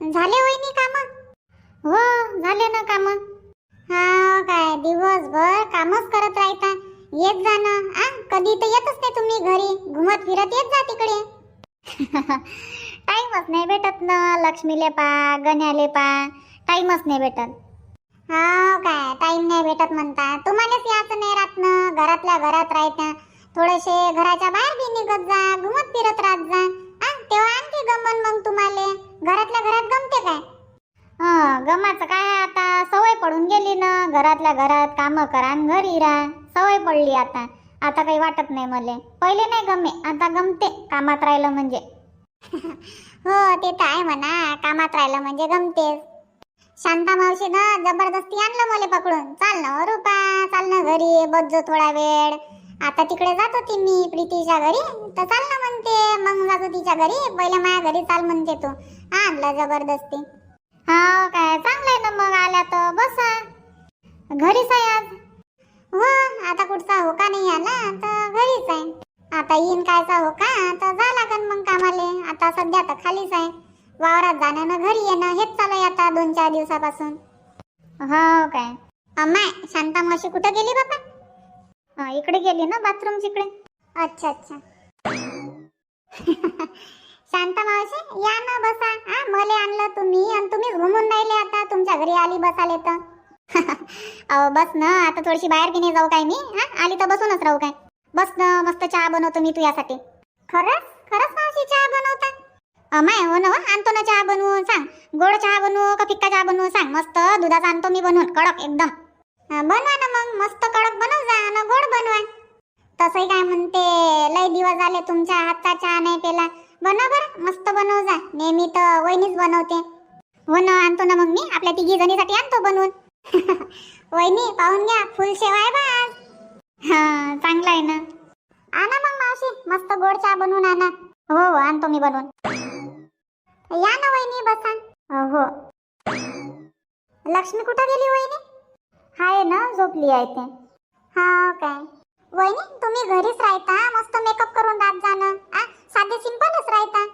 झाले वहिनी काम? हो झाले ना काम. हा काय दिवसभर कामच करत राहता. येत जा ना आ? कधी तर येतच नाही तुम्ही घरी. घुमत फिरत येत जा तिकडे. टाइमच नाही भेटत ना लक्ष्मीले पा गण्याले पा. टाइमच नाही भेटत. हा काय टाइम नाही भेटत म्हणता. तुम्हालाच यायचं नाही राहत ना घरातल्या घरात राहत्या थोडेसे घराच्या बाहेर बी निघत जा घुमत फिरत राहत जा. तेव्हा आणखी गमन मग तुम्हाला. घरातल्या घरात गमते काय? हं, गमाचं काय आता? सवय पडून गेली ना. घरातल्या घरात कामं करा आणि घरी राहा. सवय पडली आता. आता काही वाटत नाही मले. पहिले नाही गमे आता गमते कामात राहिलं म्हणजे. हो ते तर आहे म्हणा. कामात राहिलं म्हणजे गमतेच. शांता मावशी ना जबरदस्ती आणलं मला पकडून. चाल ना हो, रुपा. चाल ना घरी. बसजो थोडा वेळ. आता तिकडे जात होती मी प्रीतीच्या घरी. तर चाल ना म्हणते. मग जातो तिच्या घरी. पहिले माझ्या घरी चाल म्हणते तू. आणला जबरदस्ती. हा काय? चांगलंय ना मग आल्या तर. बसा. घरीच आहे आज. हो आता कुठचा होका नाही आला तर घरीच आहे. आता येईन कायचा होका तर जा लागन मग कामाले. आता सध्या तर खालीच आहे. वावरात जाण्यानं घरी येणं हेच चालू आहे आता दोन चार दिवसापासून. हो काय? अम्मा शांता मावशी कुठं गेली बाबा? हा, इकडे गेली ना बाथरूम इकडे अच्छा अच्छा. शांता मावशी या ना बसा. हा मले आणलं तुम्ही आणि तुम्हीच घुमून राहिले आता. तुमच्या घरी आली बसाले तर. अहो बस ना. आता थोडीशी बाहेर बी नाही जाऊ काय मी. हा आली तर बसूनच राहू काय. बस ना मस्त चहा बनवतो मी तुझ्यासाठी खरंच? खरंच मावशी चहा बनवता? अमाय हो ना हो, आणतो ना चहा बनवून. सांग. गोड चहा बनवू का फिक्का चहा बनवू सांग. मस्त दुधाचा आणतो मी बनवून. कडक एकदम. बनवा ना मग. मस्त कडक बनव जा ना गोड बनवा. तसंही काय म्हणते लय दिवस झाले तुमच्या हातचा चहा नाही पेला बनव बरं मस्त बनव जा. नेहमी तर वहिनीच बनवते. हो ना आणतो ना मग मी आपल्या तिघी जणीसाठी आणतो बनवून. वहिनी पाहून घ्या फुल शेवाय बा आज हा चांगला आहे ना. आणा मग मावशी मस्त गोड चहा बनवून आणा. हो हो आणतो मी बनवून. या ना वहिनी बसा. हो लक्ष्मी कुठं गेली वहिनी? हाय ना झोपली आहे ते. हा काय? वहिनी तुम्ही घरीच राहता? मस्त मेकअप करून राहत जाणं. आ, साधे सिंपलच राहता.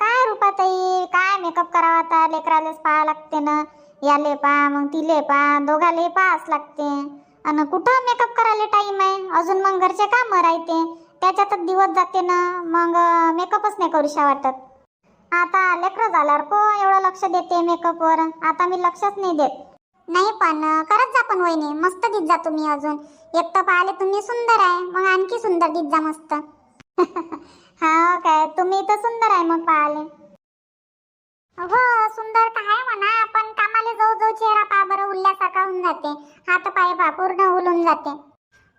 काय रूपाताई? काय मेकअप करावा आता? लेकरालेच पाहा लागते ना. याले पा मग तिले पा दोघाले पाहाच लागते. आणि कुठं मेकअप करायला टाईम आहे? अजून मग घरचे काम राहते. त्याच्यातच दिवस जाते ना. मग मेकअपच नाही करूशा वाटत. आता लेकरं झाल्यावर को एवढं लक्ष देते मेकअपवर आता मी लक्षच नाही देत. नाही पण करत जा पण वहिनी. मस्त दित जा तुम्ही अजून. एक तर पाहिले तुम्ही सुंदर आहे. मग आणखी सुंदर दिस जा मस्त. हा हो काय? तुम्ही तर सुंदर आहे मग पाहिले हो सुंदर तर आहे म्हणा पण कामाला जाऊ जाऊ चेहरा पा बरं उरल्यासारखा होऊन जाते. हात पाय पा पूर्ण उलून जाते.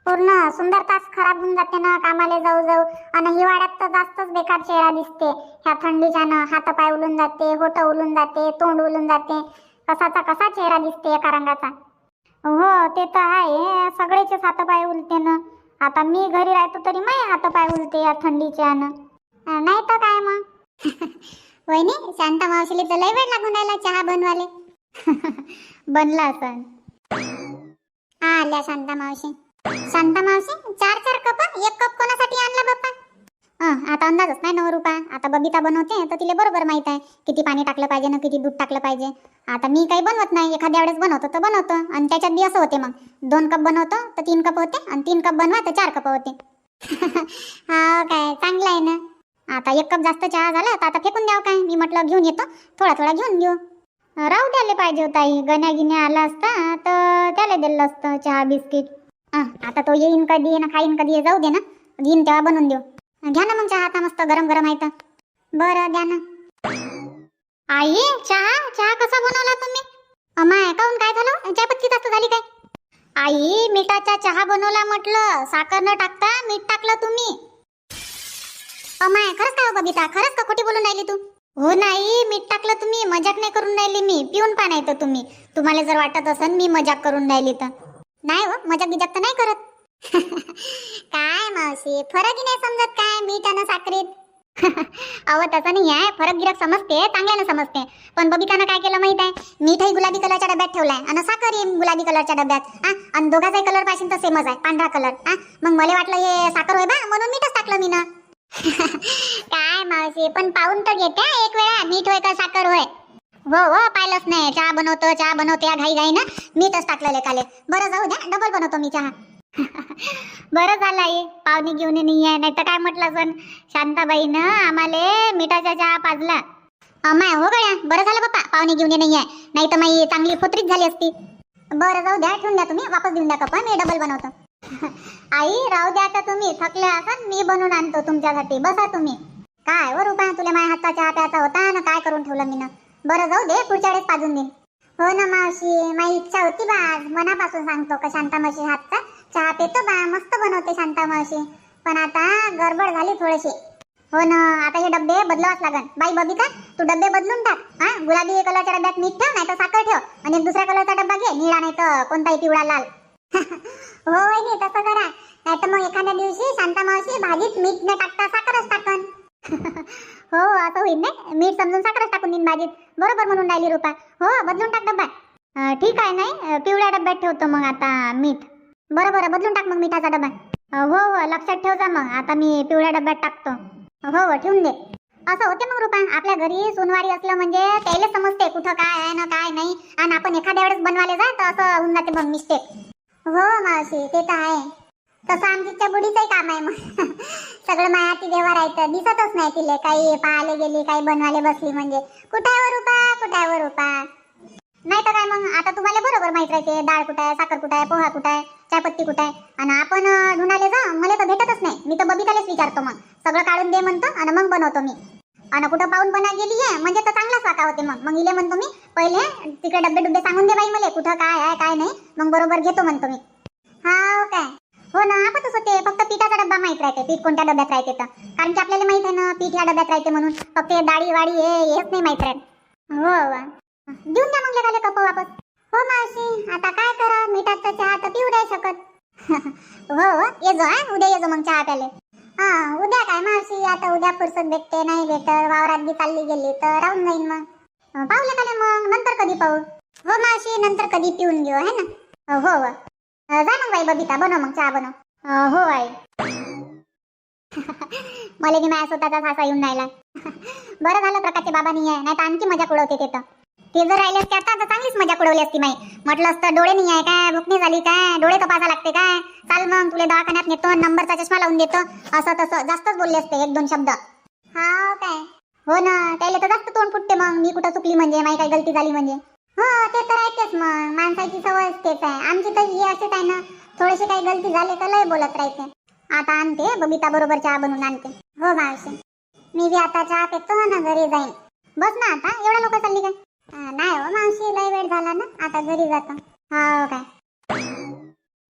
पूर्ण सुंदरताच खराब होऊन जाते ना कामाला जाऊ जाऊ आणि हिवाळ्यात तर जास्तच बेकार चेहरा दिसते. ह्या थंडीच्यानं हात पाय उलून जाते होट उलून जाते तोंड उलून जाते. कसाचा कसा चेहरा दिसते एका रंगाचा? हो ते तर आहे. सगळेचेच हातपाय उलते ना. आता मी घरी राहतो तरी माय हातपाय उलते या थंडीच्या नाही तर काय मग? वहिनी शांता मावशीला तर लय वेळ लागून राहिला चहा बनवाले बनला असन. हा आल्या शांता मावशी. शांता मावशी चार चार कप एक कप कोणासाठी आणला बाप्पा? हं, आता अंदाजच नाही नऊ रुपया आता बबिता बनवते तर तिला बरोबर माहीत आहे. किती पाणी टाकलं पाहिजे ना किती दूध टाकलं पाहिजे. आता मी काही बनवत नाही. एखाद्या वेळेस बनवतो तर बनवतो. आणि त्याच्यात बी असं होते मग. दोन कप बनवतो तर तीन कप होते. आणि तीन कप बनवा तर चार कप होते. हा काय चांगलं आहे ना. आता एक कप जास्त चहा झाला तर आता फेकून द्यावं काय? मी म्हटलं घेऊन येतो. थोडा थोडा घेऊन घेऊ. राहू द्यायला पाहिजे होता आई गण्या गिण्या आला असता तर त्याला दिलं असतं चहा बिस्किट. आता तो येईन कधी ना खाईन कधी जाऊ दे ना. येईन तेव्हा बनवून देऊ. घ्या ना मग चहा आता मस्त गरम गरम आहे तर. बरं द्या ना. आई चहा? चहा कसा बनवला तुम्ही? अमाय काहून काय झालं? चहापत्ती जास्त झाली काय? आई मिठाचा चहा बनवला म्हटलं. साखर न टाकता मीठ टाकलं तुम्ही. अमाय खरंच का हो बबिता? खरंच का खोटी बोलून राहिली तू? हो नाही मीठ टाकलं तुम्ही. मजाक नाही करून राहिली मी. पिऊन पा तुम्ही. तुम्हाला जर वाटत असेल मी मजाक करून राहिली तर. नाही हो मजाक बिजाक तर नाही करत. काय मावशी फरक नाही समजत काय? मीठ आणि साखरेत. अहो तसं नाही आहे. फरक गिरक समजते चांगल्यानं समजते. पण बबितानं काय केलं माहीत आहे? मीठही गुलाबी कलरच्या डब्यात ठेवलाय आणि साखर गुलाबी कलरच्या डब्यात. आणि दोघाचाही कलर पाहिजे तर सेमच आहे पांढरा कलर मग मला वाटलं हे साखर होय बा म्हणून मीठच टाकलं मी ना काय मावशी पण पाहून तर घेते हा एक वेळा मीठ होय का साखर होय? हो हो पाहिलंच नाही. चहा बनवतो चहा बनवतो या घाई घाई ना मीठच टाकलं लेकाले. बरं जाऊ द्या. डबल बनवतो मी चहा. बरं झालं आई पाहुणे घेऊन नाही आहे नाही तर काय म्हटलं सण शांताबाईनं आम्हाला मिठाचा चहा पाजला. अमाय हो गड्या बरं झालं बाप्पा पाहुणे घेऊन नाही आहे. नाही तर माई चांगली फोत्रीच झाली असती. बरं जाऊ द्या ठेवून द्या तुम्ही वापस देऊन द्या कप्पा मी डबल बनवतो. आई राहू द्या आता तुम्ही थकले असाल मी बनवून आणतो तुमच्यासाठी बसा तुम्ही. काय हो वर उपाय तुला माझ्या हातचा चहा प्यायचा होता ना काय करून ठेवलं मी ना बरं जाऊ दे पुढच्या वेळेस पाजून देईन. हो ना मावशी माझी इच्छा होती बा मनापासून सांगतो का शांता मावशी हातचा चहा पितो बा मस्त बनवते शांता मावशी. पण आता गडबड झाली थोडीशी. हो ना आता हे डब्बे बदलावच लागन. बाई बबिता तू डब्बे बदलून टाक. हा गुलाबी कलरच्या डब्यात मीठ ठेव नाही तर साखर ठेव. आणि एक दुसऱ्या कलरचा डब्बा घे निळा नाही तर कोणताही पिवळा लाल. हो वहिनी तसं करा. नाही तर मग एखाद्या दिवशी शांता मावशी भाजीत मीठ न टाकता साखरच टाकन. हो असं होईल नाही मीठ समजून साखरच टाकून देईन भाजीत. बरोबर म्हणून राहिली रुपा. हो बदलून टाक डब्बा. ठीक आहे नाही? पिवळ्या डब्यात ठेवतो मग आता मीठ. बरं बरं. बदलून टाक मग मिठाचा डबा. हो हो. लक्षात ठेव जा मग. आता मी पिवळ्या डब्यात टाकतो. हो हो. ठेवून दे. असं होते मग रुपा. आपल्या घरी सोनवारी असलं म्हणजे त्याला समजते कुठं काय आहे ना काय नाही. आणि आपण एखाद्या वेळेस बनवायला जा तर असं होऊन जाते मग मिस्टेक हो मावशी. ते तर आहे. तसं आमच्या बुडीचंही काम आहे मग. सगळं माया ती देवा राहायचं दिसतच नाही तिले. काही पाहायला गेली काही बनवायला बसली म्हणजे. कुठावर हो, उपा कुठावर हो, उपा नाही तर काय मग आता तुम्हाला बरोबर माहीत राहते डाळ कुठं आहे साखर कुठं आहे पोहा कुठं आहे चायपत्ती कुठं आहे. आणि आपण ढुणाले जा मला तर भेटतच नाही. मी तर बबितालाच विचारतो मग. सगळं काढून दे म्हणतो आणि मग बनवतो मी. आणि कुठं पाहून बना गेली आहे म्हणजे तर चांगलाच वाटा होते मग. मग इले म्हणतो मी पहिले तिकडे डब्बे डुब्बे सांगून दे बाई मला कुठं काय आहे काय नाही. मग बरोबर घेतो म्हणतो मी. हा काय हो ना आपणच होते. फक्त पिठाचा डब्बा माहीत राहते. पीठ कोणत्या डब्यात राहते तर. कारण की आपल्याला माहीत आहे ना पीठ ह्या डब्यात राहते म्हणून. फक्त डाळी वाडी हे हेच नाही माहीत राहत. हो. हो. देऊन द्या मग लगाले कप वापस. हो मावशी आता काय करा? मिठाचा चहा तर पिऊ नाही शकत. हो, हो ये जो हा उद्या ये जो मग चहा प्याले हा उद्या काय मावशी? आता उद्या फुरसत भेटते नाही भेटत वावरात बी चालली गेली तर राहून जाईन मग. अं, पाहू मग नंतर कधी पाहू. हो मावशी नंतर कधी पिऊन घेऊ है ना? हो हो. जा मग बाई बबिता बनव मग चहा बनव. हो आई. मला की माझ्या स्वतःचा सासा येऊन राहिला. बरं झालं प्रकाशचे बाबा नाही आहे नाही तर आणखी मजा कुडवते ते तर. ते जर राहिले असते आता तर चांगलीच मजा कुडवली असती माई म्हटलं असतं डोळे नाही आहे काय? भुकणी झाली काय? डोळे तपासा लागते काय? चाल मग तुला दवाखान्यात नेतो नंबरचा चष्मा लावून देतो. असं तसं जास्तच बोलले असते एक दोन शब्द. हा काय? हो ना त्याला तर जास्त तोंड फुटते मग. मी कुठं चुकली म्हणजे? माई काही गलती झाली म्हणजे? हो ते तर ऐकतेच मग. माणसाची सवय तेच आहे. आमची तर ही असेच आहे ना. थोडीशी काही गलती झाली का लय बोलत राहते आता आणते बबिता बरोबर चहा बनवून आणते. हो मावशी. मी बी आता चहा पेतो ना घरी जाईन. बस ना आता एवढ्या लोक चालली काय?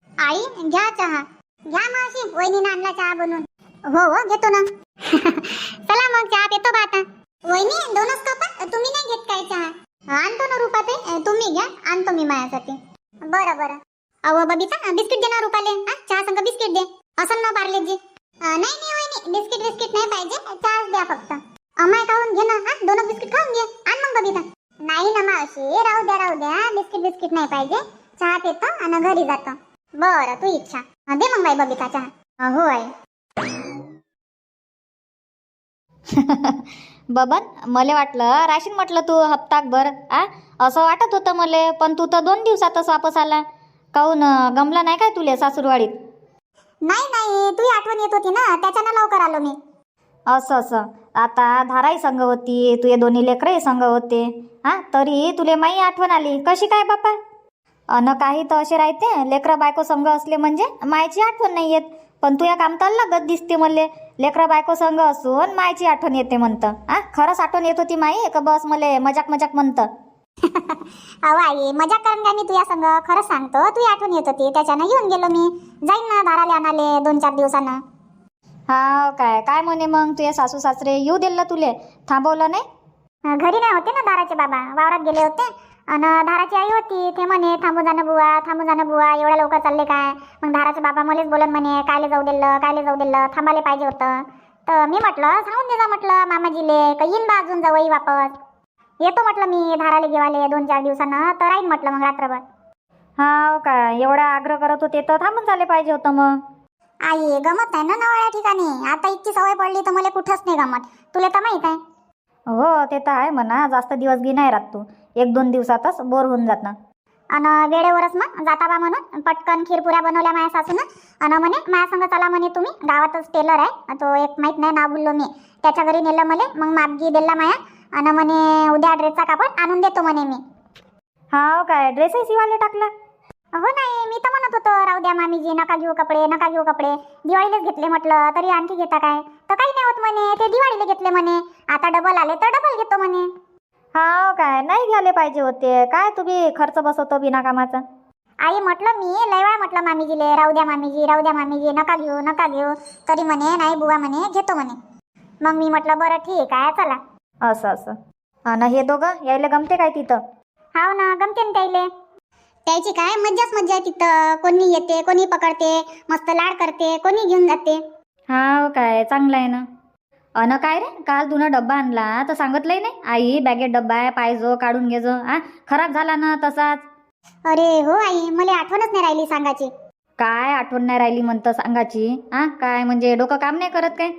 आई घ्या चहा. घ्या मावशी वहिनीनं आणला चहा बनवून. हो हो घेतो ना. चला मग चहा पितो बा वहिनी दोनच कप तुम्ही नाही घेत काय चहा? आणतो ना रुपाते अं, तुम्ही घ्या आणतो मी माझ्यासाठी. बरं बरं. अहो बबिता बिस्किट दे ना रुपाले. चहा संग बिस्किट दे. असं ना पार्लेजी नाही नाही वहिनी बिस्किट बिस्किट नाही पाहिजे. चहाच द्या फक्त. अमाय खाऊन घे ना. हा दोन बिस्किट खाऊन घे. आण मग बबिता नाही ना मावशी राहू द्या राहू द्या. बिस्किट बिस्किट नाही पाहिजे. चहा पितो आणि घरी जातो. बरं तू इच्छा. दे मग बाई बबिता चहा. हो आई. बबन मला वाटलं राशीन म्हटलं तू हप्ताकभर आ? असं वाटत होतं मला पण तू तर दोन दिवसातच वापस आला. काहून गमला नाही काय तुले सासूरवाडीत? नाही नाही तू आठवण येत होती ना त्याच्यानं लवकर आलो मी. असं असं. आता धाराही संघ होती तुझे दोन्ही लेकरही संघ होते. हा तरी तुले माई आठवण आली. कशी काय बापा? अन काही तर असे राहते लेकरं बायको संघ असले म्हणजे मायची आठवण नाही येत. पण तुया या काम तर लगत दिसते मले लेकरं बायको संघ असून मायची आठवण येते म्हणतं. हा खरंच आठवण येत होती माई का बस मले मजाक मजाक म्हणतं. अहो आई मजाक करून का मी तुया संग खरं सांगतो तुझी आठवण येत होती. त्याच्यानं येऊन गेलो मी. जाईन ना दाराले आणाले दोन चार दिवसानं. हा काय काय म्हणे मग तुझे सासू सासरे? येऊ दिलं तुले? थांबवलं नाही? अं, घरी नाही होते ना दाराचे बाबा? वावरात गेले होते. आणि धाराची आई होती ते म्हणे थांबू जाणं बुवा थांबू जाणं बुवा एवढ्या लवकर चालले काय? मग धाराचे बाबा मलाच बोलत म्हणे कायले जाऊ दिलं कायले जाऊ दिलं थांबायला पाहिजे होतं. तर मी म्हटलं सांगून दे जा म्हटलं मामाजीले का येईन बा अजून जवळ वापस? येतो म्हटलं मी धाराले घेवाले दोन चार दिवसानं. तर राहीन म्हटलं मग रात्रभर. हा काय एवढा आग्रह करत होते तर थांबून चाले पाहिजे होतं मग. आई गमत आहे ना नवळ्या ठिकाणी? आता इतकी सवय पडली तर मला कुठंच नाही गमत. तुला तर माहीत आहे. हो ते तर आहे म्हणा. जास्त दिवस गी नाही राहत तू. एक दोन दिवसातच बोर होऊन जात ना. अन वेळेवरच मग जाता बा म्हणून. पटकन खीरपुऱ्या बनवल्या माझ्या सासूनं. अन म्हणे माझ्या संग चला म्हणे तुम्ही. गावातच टेलर आहे. तो एक माहीत नाही नाव बोललो मी. त्याच्या घरी नेलं मले. मग मापगी दिला माया. अन म्हणे उद्या ड्रेसचा कापड आणून देतो म्हणे मी. हा काय? ड्रेसही शिवायला टाकला? हो नाही मी तर म्हणत होतो राहू द्या मामीजी नका घेऊ कपडे नका घेऊ कपडे. दिवाळीलाच घेतले म्हटलं तरी आणखी घेता काय? तर काही नाही होत म्हणे ते दिवाळीला घेतले म्हणे. आता डबल आले तर डबल घेतो म्हणे. हा काय नाही घ्यायला पाहिजे होते. काय तुम्ही खर्च बसवतो बिना कामाचा? आई म्हटलं मी लय वेळा म्हटलं मामीजीले राहू द्या मामीजी राहू द्या मामीजी नका घेऊ नका घेऊ. तरी म्हणे नाही बुवा म्हणे घेतो म्हणे. मग मी म्हटलं बरं ठीक आहे चला. असं असं. हे दोघं यायला गमते काय तिथं? हाव ना गमते ना त्याईले त्याची काय? मज्जाच मज्जा आहे तिथं. कोणी येते कोणी पकडते मस्त लाड करते कोणी घेऊन जाते. हा काय चांगलं आहे ना. अन काय रे? काल तुनं डब्बा आणला तर सांगितलंही नाही? आई बॅगेत डब्बा आहे पाहिजो काढून घेजो हा खराब झाला ना तसाच. अरे हो आई मला आठवणच नाही राहिली सांगायची. काय आठवण नाही राहिली म्हणतं सांगाची हा काय म्हणजे डोकं काम नाही करत काय?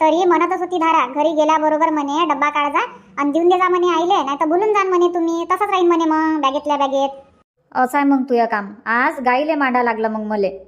तरी म्हणतच होती धारा घरी गेल्याबरोबर म्हणे डब्बा काढा आणि देऊन दे जा म्हणे आईले नाही तर बोलून जा म्हणे तुम्ही. तसंच राहील म्हणे मग बॅगेतल्या बॅगेत असाय मग तुया काम. आज गाईले मांडा लागला मग मले.